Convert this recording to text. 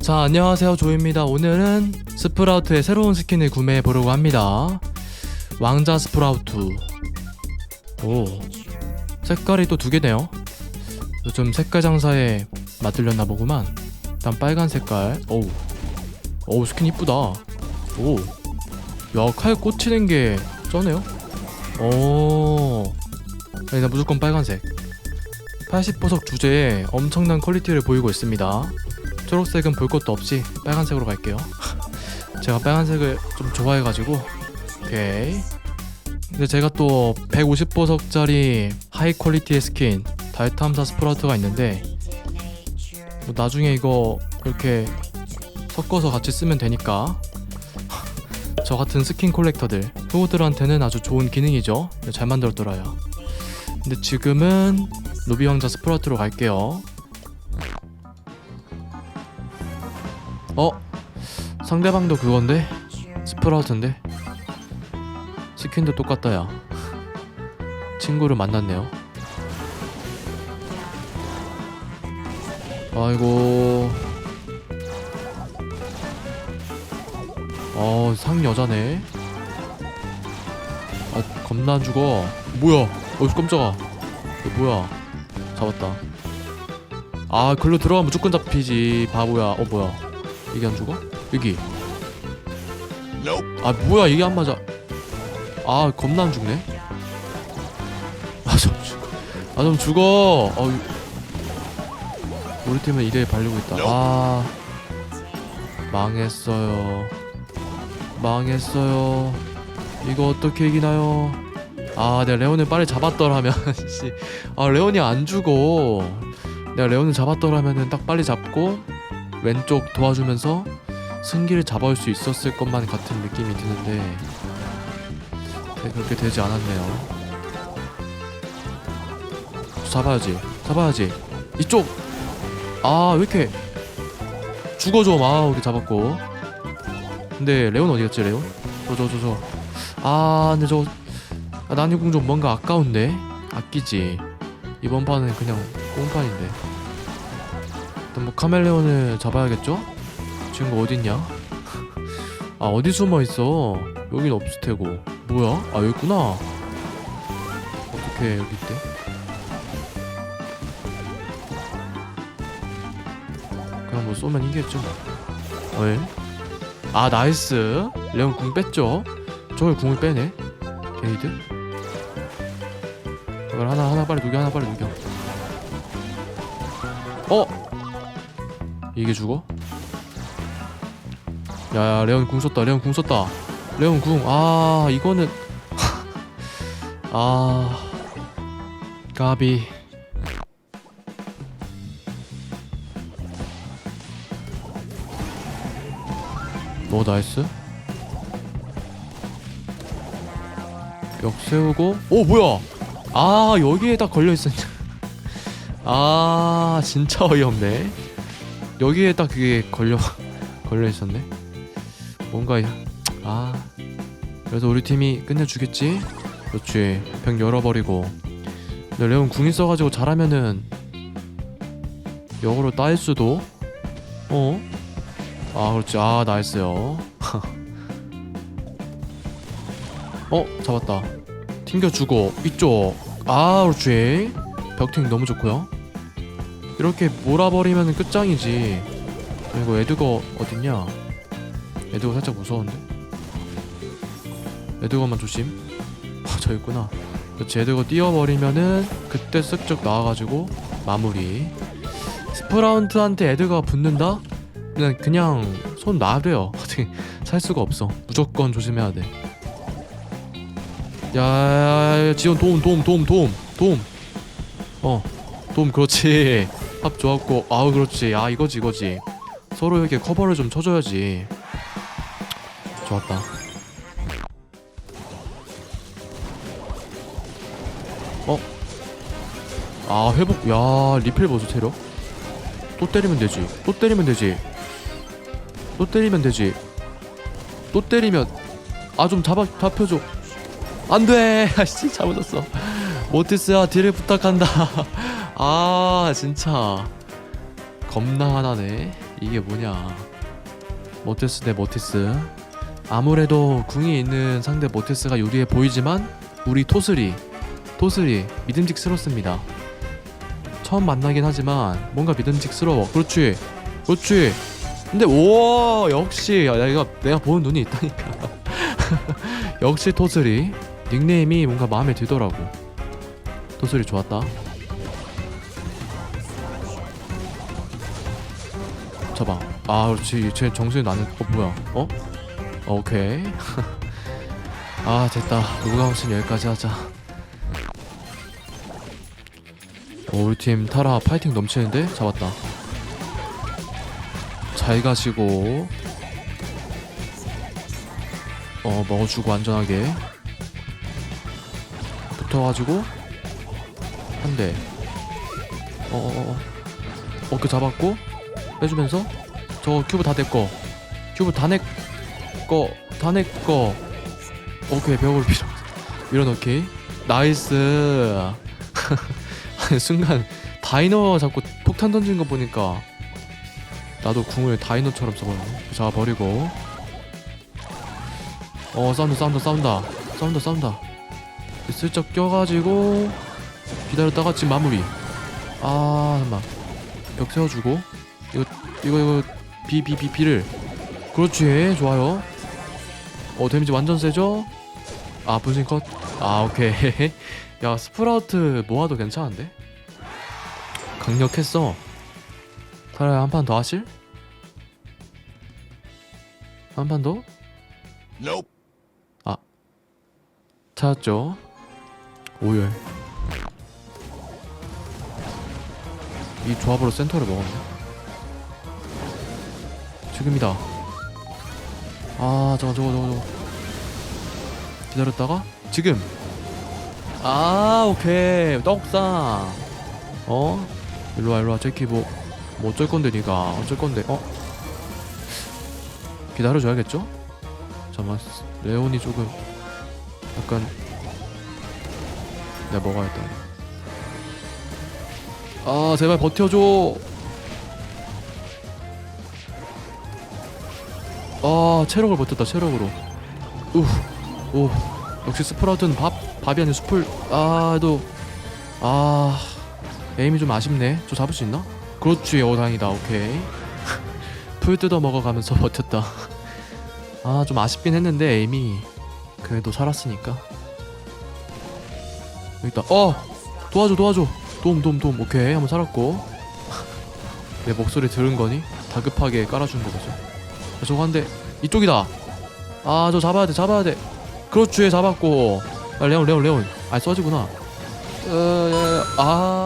자 안녕하세요. 조입니다. 오늘은 스프라우트의 새로운 스킨을 구매해 보려고 합니다. 왕자 스프라우트. 오. 색깔이 또 두 개네요. 요즘 색깔 장사에 맞들렸나 보구만. 일단 빨간 색깔. 오우 오우 스킨 이쁘다. 오야칼 꽂히는 게 쩌네요? 오. 나 무조건 빨간색 80보석 주제에 엄청난 퀄리티를 보이고 있습니다 초록색은 볼 것도 없이 빨간색으로 갈게요. 제가 빨간색을 좀 좋아해가지고 오케이. 근데 제가 또 150보석짜리 하이 퀄리티의 스킨 달탐사 스프라우트가 있는데 뭐 나중에 이거 이렇게 섞어서 같이 쓰면 되니까 저 같은 스킨 콜렉터들 후우들한테는 아주 좋은 기능이죠. 잘 만들었더라요. 근데 지금은 루비 왕자 스프라우트로 갈게요. 어? 상대방도 그건데? 스프라우트인데? 스킨도 똑같다 야 친구를 만났네요 아이고 어 상여자네 아 겁나 안 죽어 뭐야 어이 깜짝아 뭐야 잡았다. 아 글로 들어가면 무조건 잡히지. 바보야. 어 뭐야? 이게 안 죽어? 여기. 아 뭐야? 이게 안 맞아. 아 겁나 안 죽네. 아좀 죽어 아좀 죽어. 어 우리 팀은 이대에 발리고 있다. 아 망했어요. 망했어요. 이거 어떻게 이기나요 아 내가 레온을 빨리 잡았더라면 씨. 아 레온이 안 죽어 내가 레온을 잡았더라면은 딱 빨리 잡고 왼쪽 도와주면서 승기를 잡아올 수 있었을 것만 같은 느낌이 드는데 네, 그렇게 되지 않았네요. 잡아야지, 잡아야지. 이쪽. 아 왜 이렇게 죽어 좀. 아 이렇게 잡았고. 근데 레온 어디 갔지 레온? 저 저 저 저. 아 근데 저 아, 난이궁 좀 뭔가 아까운데 아끼지. 이번 판은 그냥 꽁판인데. 일단 뭐 카멜레온을 잡아야겠죠? 친구 어딨냐? 아 어디 숨어 있어? 여긴 없을 테고. 뭐야? 아 여기 있구나. 어떻게 여기 있대? 그냥 뭐 쏘면 이기겠죠 뭐. 왜? 아 나이스. 레온 궁 뺐죠? 저걸 궁을 빼네. 게이드. 이걸 하나 하나 빨리 녹여 하나 빨리 녹여. 어? 이게 죽어? 야야 레온 궁 썼다 레온 궁 썼다 레온 궁아 이거는 아 까비 뭐 나이스 벽 세우고 오 뭐야 아 여기에 딱 걸려있었냐 아 진짜 어이없네 여기에 딱 그게 걸려 걸려 있었네. 뭔가 아 그래서 우리 팀이 끝내주겠지. 그렇지. 병 열어버리고. 근데 레온 궁 있어가지고 잘하면은 역으로 따일 수도. 어? 아 그렇지. 아 나이스요. 어 잡았다. 튕겨주고 이쪽. 아 그렇지. 벽팅 너무 좋고요. 이렇게 몰아버리면 끝장이지. 이거 에드거 어딨냐? 에드거 살짝 무서운데? 에드거만 조심. 아, 저 있구나. 그렇지, 에드거 띄워버리면은 그때 쓱쩍 나와가지고 마무리. 스프라운트한테 에드가 붙는다? 그냥 그냥 손 놔둬요. 어떻게 살 수가 없어. 무조건 조심해야 돼. 야, 지원 도움, 도움, 도움, 도움, 도움. 어, 도움 그렇지. 합 좋았고. 아우 그렇지. 아 이거지 이거지. 서로 이렇게 커버를 좀 쳐줘야지. 좋았다. 어? 아 회복. 야 리필 보조 체력 또 때리면 되지. 또 때리면 되지. 또 때리면 되지. 또 때리면. 아 좀 잡아 잡혀줘 안돼. 아씨 잘못했어. 모티스야 딜을 부탁한다. 아 진짜. 겁나 하나네. 이게 뭐냐. 모테스 대 모티스. 아무래도 궁이 있는 상대 모테스가 유리해 보이지만 우리 토스리 토스리 믿음직스럽습니다. 처음 만나긴 하지만 뭔가 믿음직스러워. 그렇지? 그렇지? 근데 오 역시. 야, 내가 내가 보는 눈이 있다니까. 역시 토스리 닉네임이 뭔가 마음에 들더라고. 토스리 좋았다. 잡아. 아 그렇지. 쟤 정신이 나는 어 뭐야? 어? 어, 오케이. 아 됐다. 누가 무슨 여기까지 하자. 어, 우리 팀 타라 파이팅 넘치는데? 잡았다. 잘 가시고. 어 먹어주고 안전하게 붙어가지고 한대. 어어어 어깨 잡았고 빼주면서 저거 큐브 다 내꺼 큐브 다 내꺼 다 내꺼 오케이 벽을 밀어 밀어넣기. 나이스. 순간 다이너 자꾸 폭탄 던진 거 보니까 나도 궁을 다이너처럼 써버렸네. 잡아버리고. 어 싸운다 싸운다 싸운다. 싸운다 싸운다 슬쩍 껴가지고 기다렸다가 지금 마무리. 아 잠깐만. 벽 세워주고. 이거 이거 이거 비 비 비 비를. 그렇지. 좋아요. 어 데미지 완전 세죠? 아 분신 컷아 오케이. 야 스프라우트 모아도 괜찮은데? 강력했어. 차라리 한 판 더 하실? 한 판 더? Nope. 찾았죠 오열. 이 조합으로 센터를 먹었네. 지금이다. 아 저거 저거 저거 저거. 기다렸다가 지금. 아 오케이. 떡상. 어? 일로와 일로와. 제키 뭐, 뭐 어쩔 건데 니가. 어쩔 건데 어? 기다려줘야겠죠? 잠깐만 레온이 조금 약간 내가 먹어야겠다. 아 제발 버텨줘. 아 체력을 버텼다 체력으로. 우오 역시 스프라우트는 밥 밥이 아닌 숲을 아도 아 에임이 좀 아쉽네. 저 잡을 수 있나? 그렇지 어 다행이다. 오케이. 풀 뜯어 먹어가면서 버텼다. 아 좀 아쉽긴 했는데 에임이 그래도 살았으니까 여기 있다. 어 도와줘 도와줘. 도움 도움 도움 오케이 한번 살았고. 내 목소리 들은 거니? 다급하게 깔아준 거죠 저거 한대. 이쪽이다. 아 저 잡아야 돼 잡아야 돼. 그렇지 잡았고. 아, 레온 레온 레온. 아 써지구나. 어아